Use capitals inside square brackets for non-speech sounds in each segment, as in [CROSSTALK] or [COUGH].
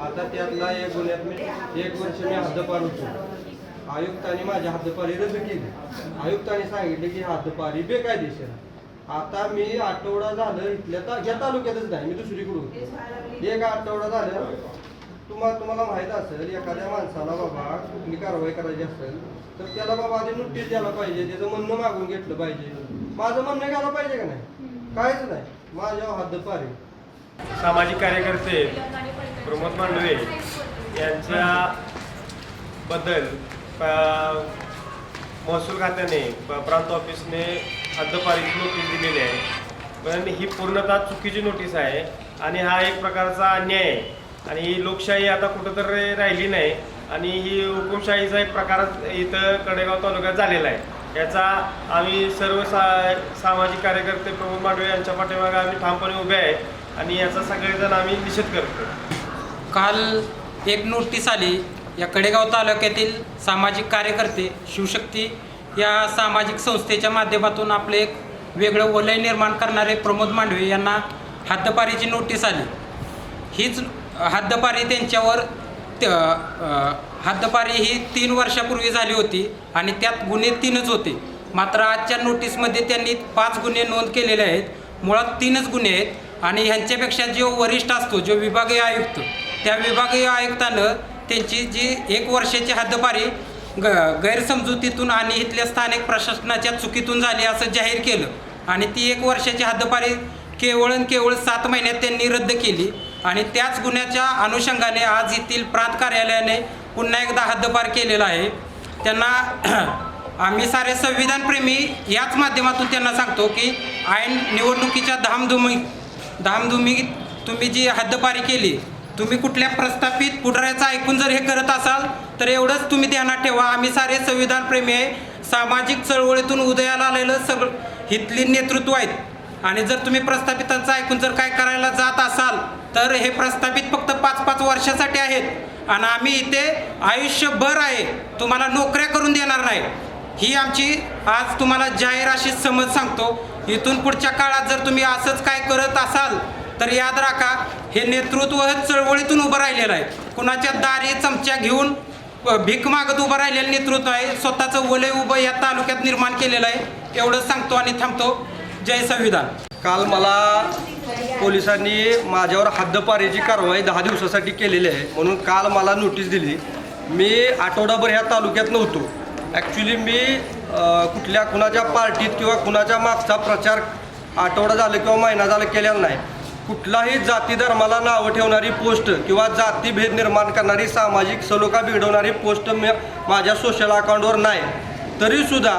आता त्यातला एक गुन्ह्यात मी. एक वर्ष मी हद्दपार होतो. आयुक्तांनी माझी हद्दपारी रद्द केली. आयुक्तांनी सांगितले की हद्दपारी बेकायदेशीर आता मी आठवडा झालं इथल्या या तालुक्यातच नाही मी दुसरीकडून एक आठवडा झालं तुम्हाला तुम्हाला माहीत असेल एखाद्या माणसाला बाबा कुठली कारवाई करायची असेल तर त्याला बाबा आधी नोटीस द्यायला पाहिजे त्याचं म्हणणं मागून घेतलं पाहिजे. माझं म्हणणं घ्यायला पाहिजे का नाही? काहीच नाही. माझ्या हद्दपारी सामाजिक कार्यकर्ते प्रमोद मांडवे यांच्या बद्दल प- महसूल खात्याने प्रांत ऑफिसने हद्दपारीची नोटीस दिलेली आहे. पण ही पूर्णतः चुकीची नोटीस आहे आणि हा एक प्रकारचा अन्याय आहे. आणि ही लोकशाही आता कुठंतरी राहिली नाही आणि ही हुकुमशाहीचा एक प्रकार इथं कडेगाव तालुक्यात झालेला आहे. याचा आम्ही सर्व सा सामाजिक कार्यकर्ते प्रमोद मांडवे यांच्या पाठीमागे आम्ही ठामपणे उभे आहे आणि याचा सगळेजण आम्ही निषेध करतो काल एक नोटीस आली. या कडेगाव तालुक्यातील सामाजिक कार्यकर्ते शिवशक्ती या सामाजिक संस्थेच्या माध्यमातून आपले एक वेगळं वलय निर्माण करणारे प्रमोद मांडवे यांना हद्दपारीची नोटीस आली. हीच हद्दपारी त्यांच्यावर त- हद्दपारी ही तीन वर्षापूर्वी झाली होती आणि त्यात गुन्हे तीनच होते. मात्र आजच्या नोटीसमध्ये त्यांनी पाच गुन्हे नोंद केलेले आहेत. मुळात तीनच गुन्हे आहेत आणि ह्यांच्यापेक्षा जो वरिष्ठ असतो जो विभागीय आयुक्त त्या विभागीय आयुक्तानं त्यांची जी एक वर्षाची हद्दपारी ग गैरसमजुतीतून आणि इथल्या स्थानिक प्रशासनाच्या चुकीतून झाली असं जाहीर केलं. आणि ती एक वर्षाची हद्दपारी केवळ केवळ सात महिन्यात त्यांनी रद्द केली. आणि त्याच गुन्ह्याच्या अनुषंगाने आज येथील प्रांत कार्यालयाने पुन्हा एकदा हद्दपार केलेला आहे. त्यांना [CLEARS THROAT] आम्ही सारे संविधानप्रेमी याच माध्यमातून त्यांना सांगतो की ऐन निवडणुकीच्या धामधुमी धामधुमी तुम्ही जी हद्दपारी केली तुम्ही कुठल्या प्रस्थापित पुढाऱ्याचं ऐकून जर हे करत असाल तर एवढंच तुम्ही ध्यानात ठेवा. आम्ही सारे संविधानप्रेमी आहे. सामाजिक चळवळीतून उदयाला आलेलं सगळं इथली नेतृत्व आहेत. आणि जर तुम्ही प्रस्थापितांचं ऐकून जर काय करायला जात असाल तर हे प्रस्थापित फक्त पाच पाच वर्षासाठी आहेत. आणि आम्ही इथे आयुष्यभर आहे. तुम्हाला नोकऱ्या करून देणार नाही. ही आमची आज तुम्हाला जाहीर अशी समज सांगतो. इथून पुढच्या काळात जर तुम्ही असंच काय करत असाल तर याद राखा हे नेतृत्व चळवळीतून उभं राहिलेलं आहे. कुणाच्या दारी चमच्या घेऊन भीक मागत उभं राहिलेलं नेतृत्व आहे. स्वतःचं वलय उभं या तालुक्यात निर्माण केलेलं आहे. एवढं सांगतो आणि थांबतो. जय संविधान. काल मला पोलिसांनी माझ्यावर हद्दपारीची कारवाई दहा दिवसासाठी केलेली आहे. म्हणून काल मला नोटीस दिली. मी आठवडाभर ह्या तालुक्यात नव्हतो. ॲक्च्युली मी कुठल्या कुणाच्या पार्टीत किंवा कुणाच्या मागचा प्रचार आठवडा झालं किंवा महिना झाला केलेला नाही. कुठलाही जाती धर्माला नावं ठेवणारी पोस्ट किंवा जातीभेद निर्माण करणारी सामाजिक सलोखा बिघडवणारी पोस्ट मी माझ्या सोशल अकाउंटवर नाही. तरीसुद्धा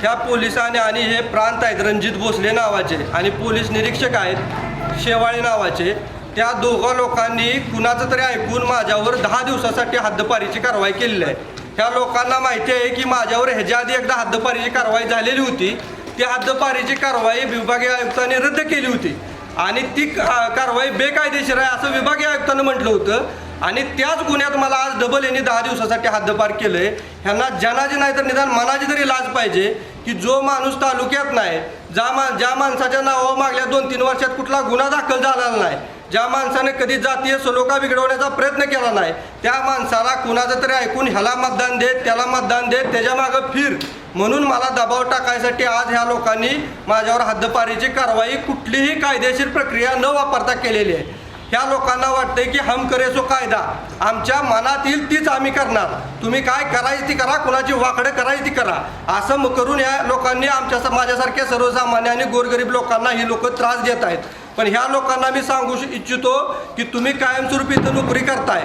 ह्या पोलिसांनी आणि हे प्रांत आहेत रणजित भोसले नावाचे आणि पोलीस निरीक्षक आहेत शेवाळे नावाचे त्या दोघा लोकांनी कुणाचं तरी ऐकून माझ्यावर दहा दिवसासाठी हद्दपारीची कारवाई केलेली आहे. ह्या लोकांना माहिती आहे की माझ्यावर ह्याच्या आधी एकदा हद्दपारीची कारवाई झालेली होती. ती हद्दपारीची कारवाई विभागीय आयुक्तांनी रद्द केली होती. आणि ती का- कारवाई बेकायदेशीर आहे असं विभागीय आयुक्तानं म्हटलं होतं. आणि त्याच गुन्ह्यात मला आज डबल यांनी दहा दिवसासाठी हद्दपार केलंय. ह्यांना जनाची नाही तर निदान मनाची तरी लाज पाहिजे की जो माणूस तालुक्यात नाही ज्या मा ज्या माणसाच्या नावावर मागल्या दोन तीन वर्षात कुठला गुन्हा दाखल झालेला नाही ज्या माणसाने कधी जातीय सलोखा बिघडवण्याचा प्रयत्न केला नाही त्या माणसाला कुणाचं तरी ऐकून ह्याला मतदान देत त्याला मतदान देत त्याच्या मागं फिर. म्हणून मला दबाव टाकायसाठी आज ह्या लोकांनी माझ्यावर हद्दपारीची कारवाई कुठलीही कायदेशीर प्रक्रिया न वापरता केलेली आहे. ह्या लोकांना वाटतंय की हम करेसो कायदा. आमच्या मनात येईल तीच आम्ही करणार. तुम्ही काय करायची ती करा कुणाची वाकडं करायची ती करा. असं करून ह्या लोकांनी आमच्या माझ्यासारख्या सर्वसामान्य आणि गोरगरीब लोकांना ही लोक त्रास देत आहेत. पण ह्या लोकांना मी सांगू श- इच्छितो की तुम्ही कायमस्वरूपी इथं नोकरी करताय.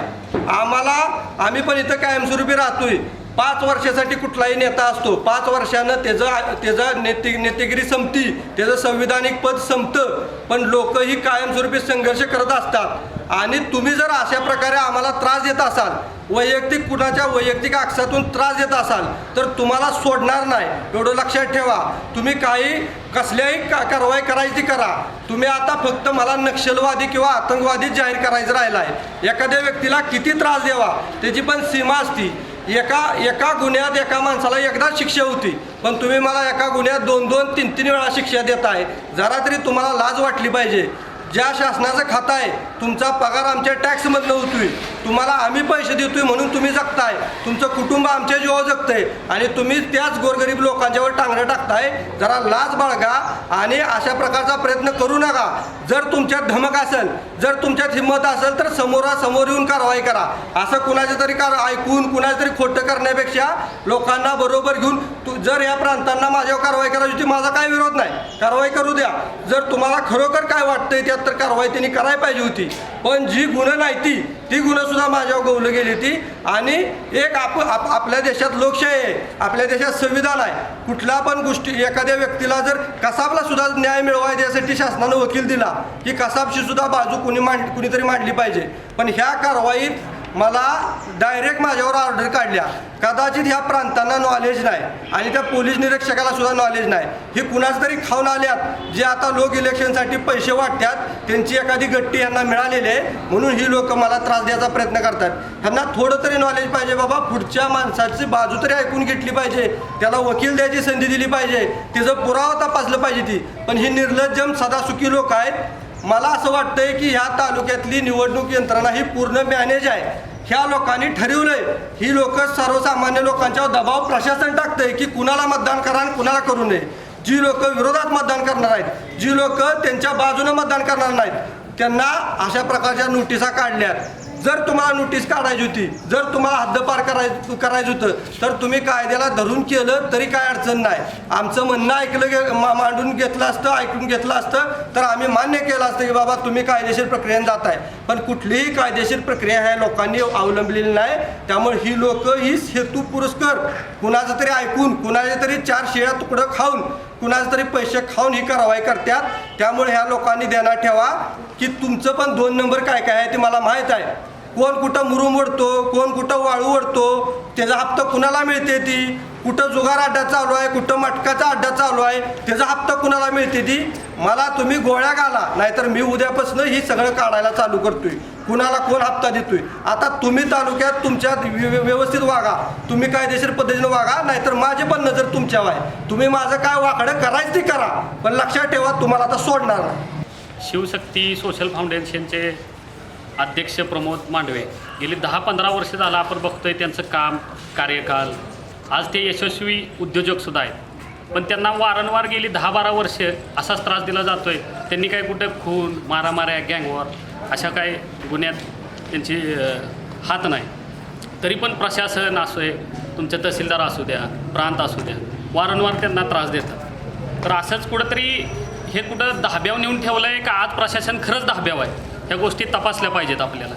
आम्हाला आम्ही पण इथं कायमस्वरूपी राहतोय. पाच वर्षासाठी कुठलाही नेता असतो. पाच वर्षानं त्याचं त्याचं नेते नेतेगिरी संपती त्याचं संविधानिक पद संपतं. पण लोक ही कायमस्वरूपी संघर्ष करत असतात. आणि तुम्ही जर अशा प्रकारे आम्हाला त्रास देत असाल वैयक्तिक कुणाच्या वैयक्तिक आक्षातून त्रास देत असाल तर तुम्हाला सोडणार नाही. एवढं लक्षात ठेवा. तुम्ही काही कसल्याही का कारवाई करायची करा. तुम्ही आता फक्त मला नक्षलवादी किंवा आतंकवादी जाहीर करायचं राहिला आहे एखाद्या व्यक्तीला किती त्रास द्यावा? त्याची पण सीमा असती. एका एका गुन्ह्यात एका माणसाला एकदा शिक्षा होती. पण तुम्ही मला एका गुन्ह्यात दोन दोन तीन तीन वेळा शिक्षा देत आहे जरा तरी तुम्हाला लाज वाटली पाहिजे. ज्या शासनाचं खातं आहे तुमचा पगार आमच्या टॅक्समधनं होतोय तुम्हाला आम्ही पैसे देतोय म्हणून तुम्ही जगताय. तुमचं कुटुंब आमच्या जीवावर जगतंय. आणि तुम्ही त्याच गोरगरीब लोकांच्यावर टांगडं टाकताय. जरा लाज बाळगा आणि अशा प्रकारचा प्रयत्न करू नका. जर तुमच्यात धमक असेल जर तुमच्यात हिंमत असेल तर समोरासमोर येऊन कारवाई करा. असं कुणाच्या तरी कार ऐकून कुणाच्या तरी खोटं करण्यापेक्षा लोकांना बरोबर घेऊन तू जर या प्रांतांना माझ्यावर कारवाई करायची होती माझा काय विरोध नाही. कारवाई करू द्या. जर तुम्हाला खरोखर काय वाटतंय त्यात तर कारवाई त्यांनी करायला पाहिजे होती. पण जी गुन्हा नाही ती ती गुन्हा सुद्धा माझ्यावर गवलं गेली ती आणि एक आप आप आपल्या देशात लोकशाही आहे. आपल्या देशात संविधान आहे. कुठल्या पण गोष्टी एखाद्या व्यक्तीला जर कसाबला सुद्धा न्याय मिळवाय यासाठी शासनानं वकील दिला की कसाबशी सुद्धा बाजू कुणी मांड कुणीतरी मांडली पाहिजे. पण ह्या कारवाईत मला डायरेक्ट माझ्यावर ऑर्डर काढल्या. कदाचित ह्या प्रांतांना नॉलेज नाही आणि त्या पोलीस निरीक्षकाला सुद्धा नॉलेज नाही. हे कुणाच तरी खाऊन आल्यात जे आता लोक इलेक्शनसाठी पैसे वाटतात त्यांची एखादी गट्टी यांना मिळालेली आहे म्हणून ही लोक मला त्रास द्यायचा प्रयत्न करतात. ह्यांना थोडं तरी नॉलेज पाहिजे बाबा पुढच्या माणसाची बाजू तरी ऐकून घेतली पाहिजे. त्याला वकील द्यायची संधी दिली पाहिजे. तिचं पुरावा तपासलं पाहिजे ती. पण ही निर्लज्जम सदासुखी लोक आहेत. मला असं वाटतंय की ह्या तालुक्यातली निवडणूक यंत्रणा ही पूर्ण मॅनेज आहे. ह्या लोकांनी ठरवलंय. ही लोक सर्वसामान्य लोकांच्यावर दबाव प्रशासन टाकतंय की कुणाला मतदान करा आणि कुणाला करू नये. जी लोक विरोधात मतदान करणार आहेत जी लोक त्यांच्या बाजूने मतदान करणार नाहीत त्यांना अशा प्रकारच्या नोटिसा काढल्यात. जर तुम्हाला नोटीस काढायची होती जर तुम्हाला हद्दपार कराय करायचं होतं तर तुम्ही कायद्याला धरून केलं तरी काय अडचण नाही. आमचं म्हणणं ऐकलं गे मा- मांडून घेतलं असतं ऐकून घेतलं असतं तर आम्ही मान्य केलं असतं की बाबा तुम्ही कायदेशीर प्रक्रियेने जात आहे पण कुठलीही कायदेशीर प्रक्रिया ह्या लोकांनी अवलंबलेली नाही. त्यामुळे ही लोक ही हेतू पुरस्कर. कुणाचं तरी ऐकून कुणाच्या तरी चार शिळ्या तुकडं खाऊन कुणाचे तरी पैसे खाऊन ही कारवाई करतात. त्यामुळे ह्या लोकांनी ध्यानात ठेवा की तुमचं पण दोन नंबर काय काय आहे ते मला माहीत आहे. कोण कुठं मुरुम ओढतो कोण कुठं वाळू ओढतो त्याचा हप्ता कुणाला मिळते ती? कुठं जुगार अड्डा चालू आहे कुठं मटकाचा अड्डा चालू आहे त्याचा हप्ता कुणाला मिळते ती? मला तुम्ही गोळ्या घाला नाहीतर मी उद्यापासून ही सगळं काढायला चालू करतोय. कुणाला कोण हप्ता देतोय? आता तुम्ही तालुक्यात तुमच्या व्यवस्थित वागा. तुम्ही कायदेशीर पद्धतीने वागा नाहीतर माझी पण नजर तुमच्यावर आहे. तुम्ही माझं काय वाकडं करायचं ते करा पण लक्षात ठेवा तुम्हाला आता सोडणार शिवशक्ती सोशल फाउंडेशनचे अध्यक्ष प्रमोद मांडवे. गेली दहा पंधरा वर्ष झालं आपण बघतोय त्यांचं काम कार्यकाल. आज ते यशस्वी उद्योजकसुद्धा आहेत. पण त्यांना वारंवार गेली दहा बारा वर्ष असाच त्रास दिला जातोय. त्यांनी काही कुठं खून मारामाऱ्या गँगवॉर अशा काही गुन्ह्यात त्यांची हात नाही. तरी पण प्रशासन असू आहे तुमचे तहसीलदार असू द्या प्रांत असू द्या वारंवार त्यांना त्रास देतात. तर असंच कुठंतरी हे कुठं धाब्याव नेऊन ठेवलं आहे का आज प्रशासन खरंच धाब्याव आहे? ह्या गोष्टी तपासल्या पाहिजेत आपल्याला.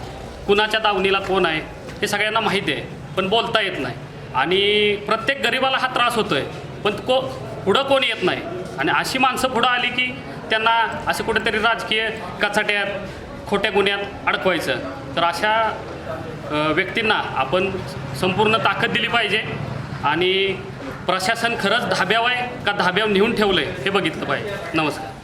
कुणाच्या दावणीला कोण आहे हे सगळ्यांना माहिती आहे पण बोलता येत नाही. आणि प्रत्येक गरिबाला हा त्रास होतो आहे पण को पुढं कोण येत नाही? आणि अशी माणसं पुढं आली की त्यांना असे कुठेतरी राजकीय कचाट्यात खोट्या गुन्ह्यात अडकवायचं. तर अशा व्यक्तींना आपण संपूर्ण ताकद दिली पाहिजे. आणि प्रशासन खरंच धाब्यावर आहे का धाब्यावर नेऊन ठेवलं आहे हे बघितलं पाहिजे. नमस्कार.